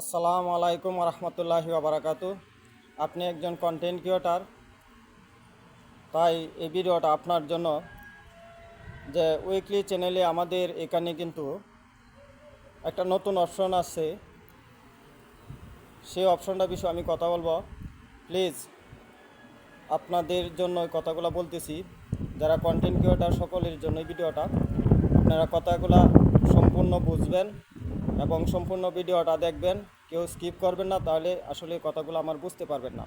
আসসালামু আলাইকুম রহমতুল্লাহি বারাকাতু আপনি একজন কন্টেন্ট ক্রিয়েটার তাই এই ভিডিওটা আপনার জন্য যে উইকলি চ্যানেলে আমাদের এখানে কিন্তু একটা নতুন অপশন আছে। সেই অপশনটা বিষয়ে আমি কথা বলব। প্লিজ আপনাদের জন্য কথাগুলো বলতেছি। যারা কন্টেন্ট ক্রিয়েটার সকলের জন্য ভিডিওটা। আপনারা কথাগুলো সম্পূর্ণ বুঝবেন। এবং সম্পূর্ণ ভিডিওটা দেখবেন, কেউ স্কিপ করবেন না, তাহলে আসলে কথাগুলো আমার বুঝতে পারবেন না।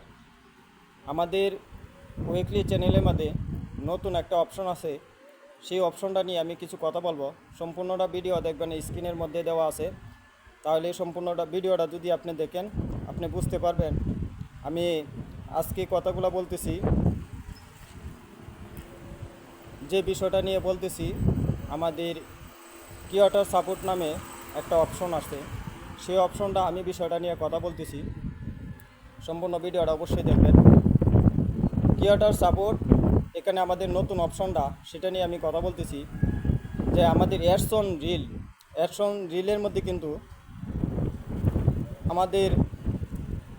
আমাদের উইকলি চ্যানেলের মধ্যে নতুন একটা অপশন আছে। সেই অপশনটা নিয়ে আমি কিছু কথা বলব। সম্পূর্ণটা ভিডিও দেখবেন স্ক্রিনের মধ্যে দেওয়া আছে। তাহলে সম্পূর্ণটা ভিডিওটা যদি আপনি দেখেন, আপনি বুঝতে পারবেন। আমি আজকে কথাগুলো বলতেছি। যে বিষয়টা নিয়ে বলতেছি, আমাদের কিওটার সাপোর্ট নামে একটা অপশন আছে। সেই অপশনটা আমি বিষয়টা নিয়ে কথা বলতেছি। সম্পূর্ণ ভিডিওটা অবশ্যই দেখবেন। কিওটার সাপোর্ট এখানে আমাদের নতুন অপশনটা সেটা নিয়ে আমি কথা বলতেছি। যে আমাদের এয়ারসন রিল এয়ারসন রিলের মধ্যে কিন্তু আমাদের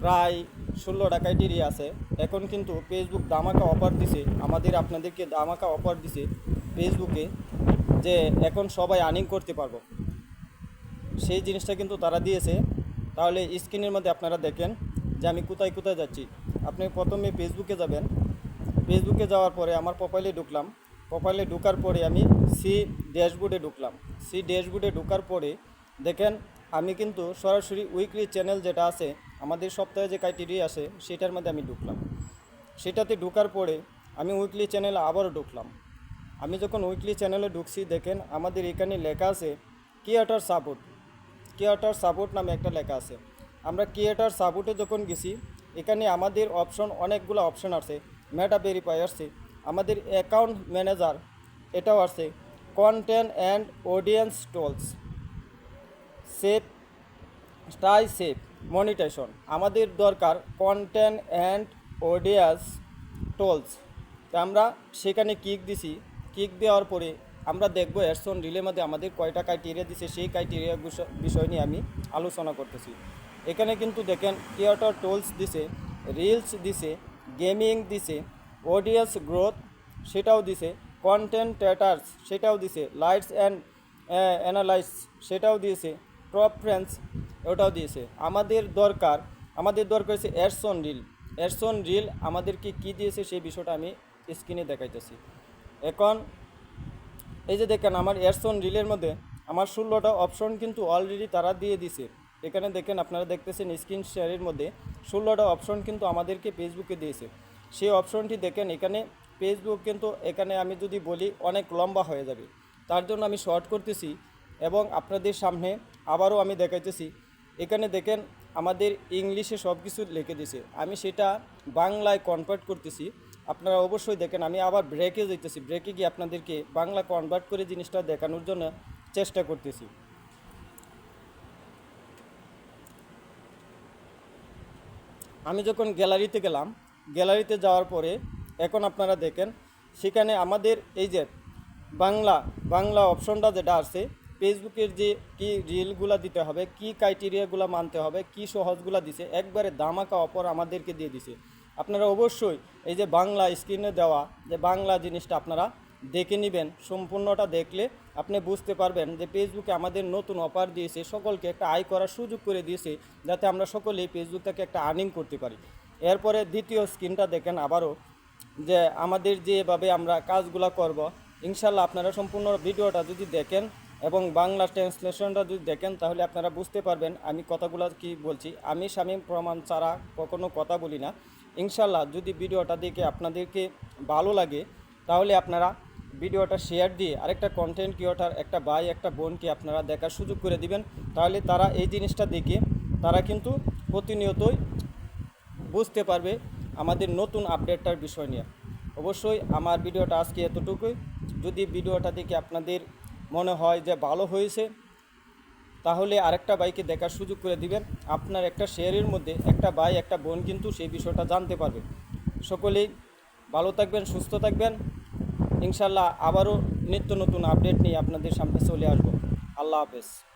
প্রায় ষোলো ক্রাইটেরিয়া আছে। এখন কিন্তু ফেসবুক দামাকা অফার দিছে, আমাদের আপনাদেরকে দামাকা অফার দিছে ফেসবুকে যে এখন সবাই আর্নিং করতে পারব। সেই জিনিসটা কিন্তু তারা দিয়েছে। তাহলে স্ক্রিনের মধ্যে আপনারা দেখেন যে আমি কোথায় কোথায় যাচ্ছি। আপনি প্রথমে ফেসবুকে যাবেন। ফেসবুকে যাওয়ার পরে আমার প্রোফাইলে ঢুকলাম। প্রোফাইলে ঢোকার পরে আমি সি ড্যাশবোর্ডে ঢুকলাম। সি ড্যাশবোর্ডে ঢোকার পরে দেখেন, আমি কিন্তু সরাসরি উইকলি চ্যানেল যেটা আছে, আমাদের সপ্তাহে যে ক্রাইটেরিয়া আছে, সেটার মধ্যে আমি ঢুকলাম। সেটাতে ঢোকার পরে আমি উইকলি চ্যানেলে আবারও ঢুকলাম। আমি যখন উইকলি চ্যানেলে ঢুকছি, দেখেন আমাদের এখানে লেখা আছে ক্রিয়েটার সাপোর্ট ক্রিয়েটার সাপোর্ট নামে একটা লেখা আছে। আমরা ক্রিয়েটার সাপোর্টে যখন গেছি, এখানে আমাদের অপশন অনেকগুলো অপশন আছে। মেটা ভেরিফাই আসছে, আমাদের অ্যাকাউন্ট ম্যানেজার এটাও আছে content and audience tools, save, স্টাই save, monetisation, আমাদের দরকার কন্টেন্ট অ্যান্ড অডিয়েন্স টোলস। আমরা সেখানে কিক দিছি কিক দেওয়ার পরে আমরা দেখব, এরসন রিলের মধ্যে আমাদের কয়টা ক্রাইটেরিয়া দিছে, সেই ক্রাইটেরিয়া বিষয় নিয়ে আমি আলোচনা করতেছি। এখানে কিন্তু দেখেন থিয়েটার টোলস দিছে রিলস দিছে গেমিং দিছে অডিয়েন্স গ্রোথ সেটাও দিছে কন্টেন্ট ট্যাটার্স সেটাও দিছে লাইটস অ্যান্ড অ্যানালাইস সেটাও দিয়েছে টপ ওটাও দিয়েছে আমাদের দরকার আমাদের দরকার হচ্ছে এরসন রিল এরসন রিল আমাদেরকে কি দিয়েছে সেই বিষয়টা আমি স্ক্রিনে দেখাইতেছি। এখন এই যে দেখেন আমার এয়ারসোন রিলের মধ্যে, আমার ষোলোটা অপশন কিন্তু অলরেডি তারা দিয়ে দিছে। এখানে দেখেন আপনারা দেখতেছেন স্ক্রিন শেয়ারের মধ্যে, ষোলোটা অপশন কিন্তু আমাদেরকে ফেসবুকে দিয়েছে। সেই অপশনটি দেখেন, এখানে ফেসবুক কিন্তু, এখানে আমি যদি বলি, অনেক লম্বা হয়ে যাবে। তার জন্য আমি শর্ট করতেছি এবং আপনাদের সামনে আবারও আমি দেখাইতেছি। এখানে দেখেন, আমাদের ইংলিশে সব কিছু লিখে দিছে আমি সেটা বাংলায় কনভার্ট করতেছি। আপনারা অবশ্যই দেখেন, আমি আবার ব্রেকে যেতেছি ব্রেকে গিয়ে আপনাদেরকে বাংলা কনভার্ট করে জিনিসটা দেখানোর জন্য চেষ্টা করতেছি। আমি যখন গ্যালারিতে গেলাম গ্যালারিতে যাওয়ার পরে এখন আপনারা দেখেন, সেখানে আমাদের এই যে বাংলা বাংলা অপশনটা যেটা আছে ফেসবুকের যে কি রিলগুলো দিতে হবে, কি ক্রাইটেরিয়াগুলো মানতে হবে, কি সহজগুলো দিছে, একবারে দামাকা অপর আমাদেরকে দিয়ে দিছে। আপনারা অবশ্যই এই যে বাংলা স্ক্রিনে দেওয়া যে বাংলা জিনিসটা আপনারা দেখে নেবেন, সম্পূর্ণটা দেখলে আপনি বুঝতে পারবেন যে ফেসবুকে আমাদের নতুন অফার দিয়েছে, সকলকে একটা আয় করার সুযোগ করে দিয়েছে, যাতে আমরা সকলেই ফেসবুক থেকে একটা আর্নিং করতে পারি। এরপরে দ্বিতীয় স্ক্রিনটা দেখেন আবারও, যে আমাদের যেভাবে আমরা কাজগুলো করব, ইনশাল্লাহ আপনারা সম্পূর্ণ ভিডিওটা যদি দেখেন এবং বাংলা ট্রান্সলেশনটা যদি দেখেন, তাহলে আপনারা বুঝতে পারবেন আমি কথাগুলো কি বলছি। আমি স্বামী প্রমাণ ছাড়া কখনো কথা বলি না। ইনশাল্লাহ যদি ভিডিওটা দেখে আপনাদেরকে ভালো লাগে, তাহলে আপনারা ভিডিওটা শেয়ার দিয়ে আরেকটা কন্টেন্ট ক্রিয়েটার একটা ভাই, একটা বোনকে আপনারা দেখার সুযোগ করে দিবেন। তাহলে তারা এই জিনিসটা দেখে তারা কিন্তু প্রতিনিয়তই বুঝতে পারবে আমাদের নতুন আপডেটটার বিষয় নিয়ে। অবশ্যই আমার ভিডিওটা আজকে এতটুকুই। যদি ভিডিওটা দেখে আপনাদের মনে হয় যে ভালো হয়েছে তাহলে আরেকটা বাইকে দেখার সুযোগ করে দিবেন। আপনার একটা শেয়ারের মধ্যে একটা ভাই, একটা বোন কিন্তু সেই বিষয়টা জানতে পারবে। সকলেই ভালো থাকবেন, সুস্থ থাকবেন। ইনশাল্লাহ আবারও নিত্য নতুন আপডেট নিয়ে আপনাদের সামনে চলে আসব। আল্লাহ হাফেজ।